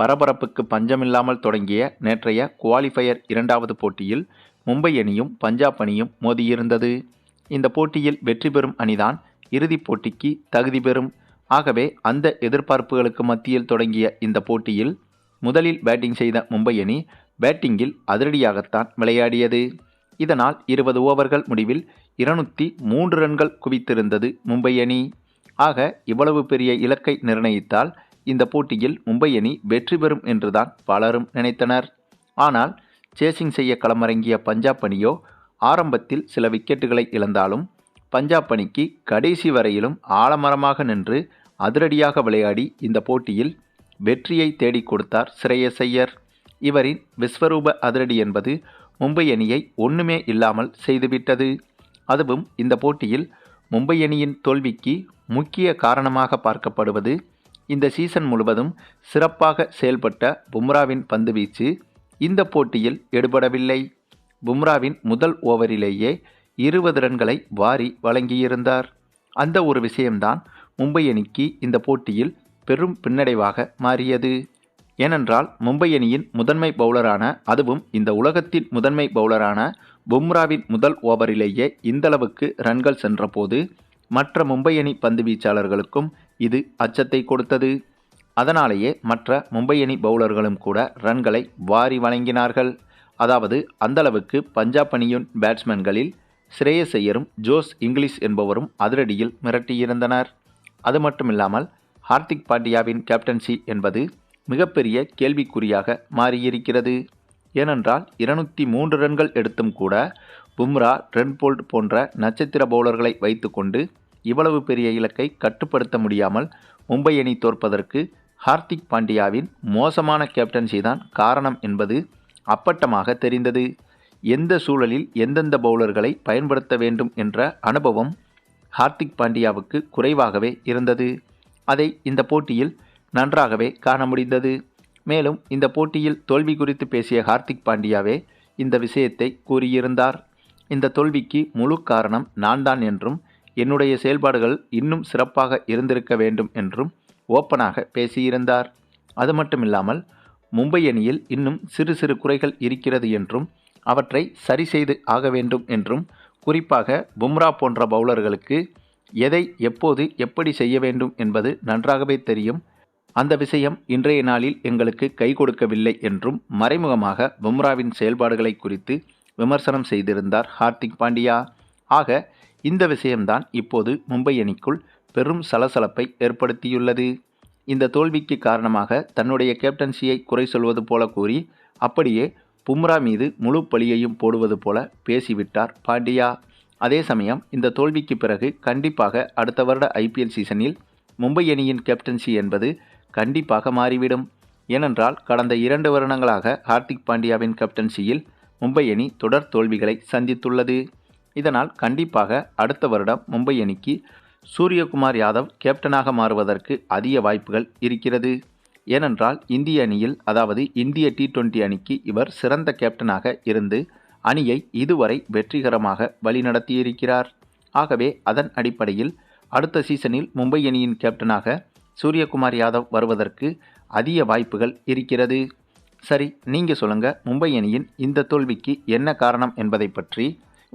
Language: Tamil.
பரபரப்புக்கு பஞ்சமில்லாமல் தொடங்கிய நேற்றைய குவாலிஃபயர் இரண்டாவது போட்டியில் மும்பை அணியும் பஞ்சாப் அணியும் மோதியிருந்தது. இந்த போட்டியில் வெற்றி பெறும் அணிதான் இறுதிப் போட்டிக்கு தகுதி பெறும். ஆகவே அந்த எதிர்பார்ப்புகளுக்கு மத்தியில் தொடங்கிய இந்த போட்டியில் முதலில் பேட்டிங் செய்த மும்பை அணி பேட்டிங்கில் அதிரடியாகத்தான் விளையாடியது. இதனால் இருபது ஓவர்கள் முடிவில் இருநூற்றி மூன்று ரன்கள் குவித்திருந்தது மும்பை அணி. ஆக இவ்வளவு பெரிய இலக்கை நிர்ணயித்தால் இந்த போட்டியில் மும்பை அணி வெற்றி பெறும் என்றுதான் பலரும் நினைத்தனர். ஆனால் சேசிங் செய்ய களமிறங்கிய பஞ்சாப் அணியோ ஆரம்பத்தில் சில விக்கெட்டுகளை இழந்தாலும் பஞ்சாப் அணிக்கு கடைசி வரையிலும் ஆலமரமாக நின்று அதிரடியாக விளையாடி இந்த போட்டியில் வெற்றியை தேடிக் கொடுத்தார் ஸ்ரேயஸ் ஐயர். இவரின் விஸ்வரூப அதிரடி என்பது மும்பை அணியை ஒன்றுமே இல்லாமல் செய்துவிட்டது. அதுவும் இந்த போட்டியில் மும்பை அணியின் தோல்விக்கு முக்கிய காரணமாக பார்க்கப்படுவது இந்த சீசன் முழுவதும் சிறப்பாக செயல்பட்ட பும்ராவின் பந்துவீச்சு இந்த போட்டியில் எடுபடவில்லை. பும்ராவின் முதல் ஓவரிலேயே இருபது ரன்களை வாரி வழங்கியிருந்தார். அந்த ஒரு விஷயம்தான் மும்பை அணிக்கு இந்த போட்டியில் பெரும் பின்னடைவாக மாறியது. ஏனென்றால் மும்பை அணியின் முதன்மை பவுலரான அதுவும் இந்த உலகத்தின் முதன்மை பவுலரான பும்ராவின் முதல் ஓவரிலேயே இந்தளவுக்கு ரன்கள் சென்றபோது மற்ற மும்பை அணி பந்து வீச்சாளர்களுக்கும் இது அச்சத்தை கொடுத்தது. அதனாலேயே மற்ற மும்பை அணி பவுலர்களும் கூட ரன்களை வாரி வழங்கினார்கள். அதாவது அந்தளவுக்கு பஞ்சாப் அணியின் பேட்ஸ்மேன்களில் ஸ்ரேயஸ் ஐயரும் ஜோஸ் இங்கிலீஷ் என்பவரும் அதிரடியில் மிரட்டியிருந்தனர். அது மட்டுமில்லாமல் ஹார்திக் பாண்டியாவின் கேப்டன்சி என்பது மிகப்பெரிய கேள்விக்குறியாக மாறியிருக்கிறது. ஏனென்றால் இருநூற்றி மூன்று ரன்கள் எடுத்தும் கூட பும்ரா ரென்போல்ட் போன்ற நட்சத்திர பவுலர்களை வைத்துக்கொண்டு இவ்வளவு பெரிய இலக்கை கட்டுப்படுத்த முடியாமல் மும்பை அணி தோற்பதற்கு ஹார்திக் பாண்டியாவின் மோசமான கேப்டன்சி தான் காரணம் என்பது அப்பட்டமாக தெரிந்தது. எந்த சூழலில் எந்தெந்த பவுலர்களை பயன்படுத்த வேண்டும் என்ற அனுபவம் ஹார்திக் பாண்டியாவுக்கு குறைவாகவே இருந்தது. அதை இந்த போட்டியில் நன்றாகவே காண முடிந்தது. மேலும் இந்த போட்டியில் தோல்வி குறித்து பேசிய ஹார்திக் பாண்டியாவே இந்த விஷயத்தை கூறியிருந்தார். இந்த தோல்விக்கு முழு காரணம் நான் தான் என்றும் என்னுடைய செயல்பாடுகள் இன்னும் சிறப்பாக இருந்திருக்க வேண்டும் என்றும் ஓப்பனாக பேசியிருந்தார். அது மட்டுமில்லாமல் மும்பை அணியில் இன்னும் சிறு சிறு குறைகள் இருக்கிறது என்றும் அவற்றை சரி செய்து ஆக வேண்டும் என்றும் குறிப்பாக பும்ரா போன்ற பவுலர்களுக்கு எதை எப்போது எப்படி செய்ய வேண்டும் என்பது நன்றாகவே தெரியும். அந்த விஷயம் இன்றைய நாளில் எங்களுக்கு கை கொடுக்கவில்லை என்றும் மறைமுகமாக பும்ராவின் செயல்பாடுகளை குறித்து விமர்சனம் செய்திருந்தார் ஹார்திக் பாண்டியா. ஆக இந்த விஷயம்தான் இப்போது மும்பை அணிக்குள் பெரும் சலசலப்பை ஏற்படுத்தியுள்ளது. இந்த தோல்விக்கு காரணமாக தன்னுடைய கேப்டன்சியை குறை சொல்வது போல கூறி அப்படியே பும்ரா மீது முழு பழியையும் போடுவது போல பேசிவிட்டார் பாண்டியா. அதே சமயம் இந்த தோல்விக்கு பிறகு கண்டிப்பாக அடுத்த வருட ஐபிஎல் சீசனில் மும்பை அணியின் கேப்டன்சி என்பது கண்டிப்பாக மாறிவிடும். ஏனென்றால் கடந்த இரண்டு வருடங்களாக ஹார்திக் பாண்டியாவின் கேப்டன்சியில் மும்பை அணி தொடர் தோல்விகளை சந்தித்துள்ளது. இதனால் கண்டிப்பாக அடுத்த வருடம் மும்பை அணிக்கு சூரியகுமார் யாதவ் கேப்டனாக மாறுவதற்கு அதிக வாய்ப்புகள் இருக்கிறது. ஏனென்றால் இந்திய அணியில் அதாவது இந்திய டி டுவெண்டி அணிக்கு இவர் சிறந்த கேப்டனாக இருந்து அணியை இதுவரை வெற்றிகரமாக வழிநடத்தியிருக்கிறார். ஆகவே அதன் அடிப்படையில் அடுத்த சீசனில் மும்பை அணியின் கேப்டனாக சூரியகுமார் யாதவ் வருவதற்கு அதிக வாய்ப்புகள் இருக்கிறது. சரி நீங்கள் சொல்லுங்கள் மும்பை அணியின் இந்த தோல்விக்கு என்ன காரணம் என்பதை பற்றி